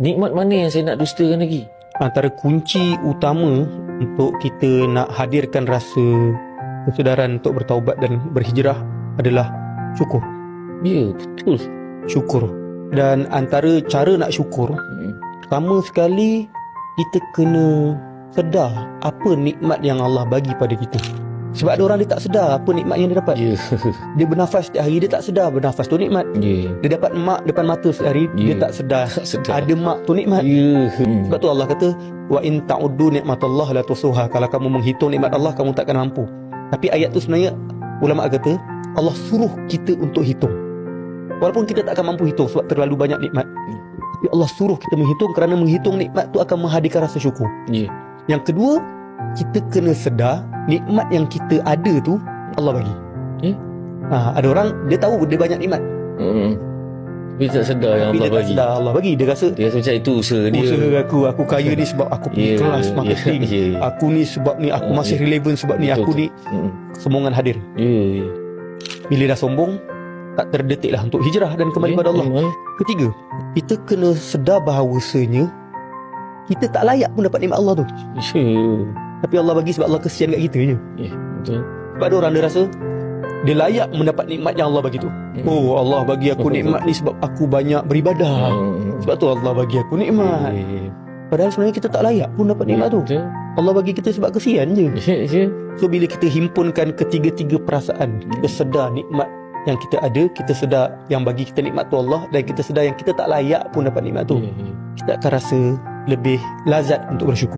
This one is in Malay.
Nikmat mana yang saya nak dustakan lagi? Antara kunci utama untuk kita nak hadirkan rasa kesedaran untuk bertaubat dan berhijrah adalah syukur. Ya, betul. Syukur. Dan antara cara nak syukur, Hmm. pertama sekali kita kena sedar apa nikmat yang Allah bagi pada kita. Sebab ada orang dia tak sedar apa nikmat yang dia dapat. Ya. Dia bernafas setiap hari dia tak sedar bernafas tu nikmat. Ya. Dia dapat mak depan mata setiap hari dia Ya. tak sedar Tak sedar. ada mak tu nikmat. Ya. Hmm. Sebab tu Allah kata wa in ta'uddu nikmatallah la tusuha. Kalau kamu menghitung nikmat Allah kamu takkan mampu. Tapi ayat tu sebenarnya ulama kata Allah suruh kita untuk hitung. Walaupun kita tak akan mampu hitung sebab terlalu banyak nikmat. Tapi Allah suruh kita menghitung kerana menghitung nikmat tu akan menghadirkan rasa syukur. Ya. Yang kedua, kita kena sedar nikmat yang kita ada tu Allah bagi. Eh? Ha, ada orang dia tahu dia banyak nikmat. Hmm. Tapi tak sedar yang Tapi Allah dia tak bagi. sedar Allah bagi. Dia rasa Dia rasa macam itu usaha dia. usaha aku, aku kaya ni sebab aku pergi Ya, kelas ya, marketing. ya, ya. Aku ni sebab ni aku Ah, masih ya. relevan sebab ni Betul, aku ni Hmm. semongan hadir. Ya. ya. Bila dah sombong tak terdetik lah untuk hijrah dan kembali Ya, pada Allah. memang. Ketiga, kita kena sedar bahawasanya kita tak layak pun dapat nikmat Allah tu. Ya. Tapi Allah bagi sebab Allah kesian kat kita je. Ya. Betul. Sebab ada orang dia rasa dia layak mendapat nikmat yang Allah bagi tu. Hmm. Oh Allah bagi aku nikmat ni sebab aku banyak beribadah. Hmm. Sebab tu Allah bagi aku nikmat. Ya, ya. Padahal sebenarnya kita tak layak pun dapat nikmat tu. Betul. Allah bagi kita sebab kesian je. Ya. Ya. So bila kita himpunkan ketiga-tiga perasaan, kita sedar nikmat yang kita ada, kita sedar yang bagi kita nikmat tu Allah dan kita sedar yang kita tak layak pun dapat nikmat tu. Ya, ya. Kita akan rasa lebih lazat untuk bersyukur.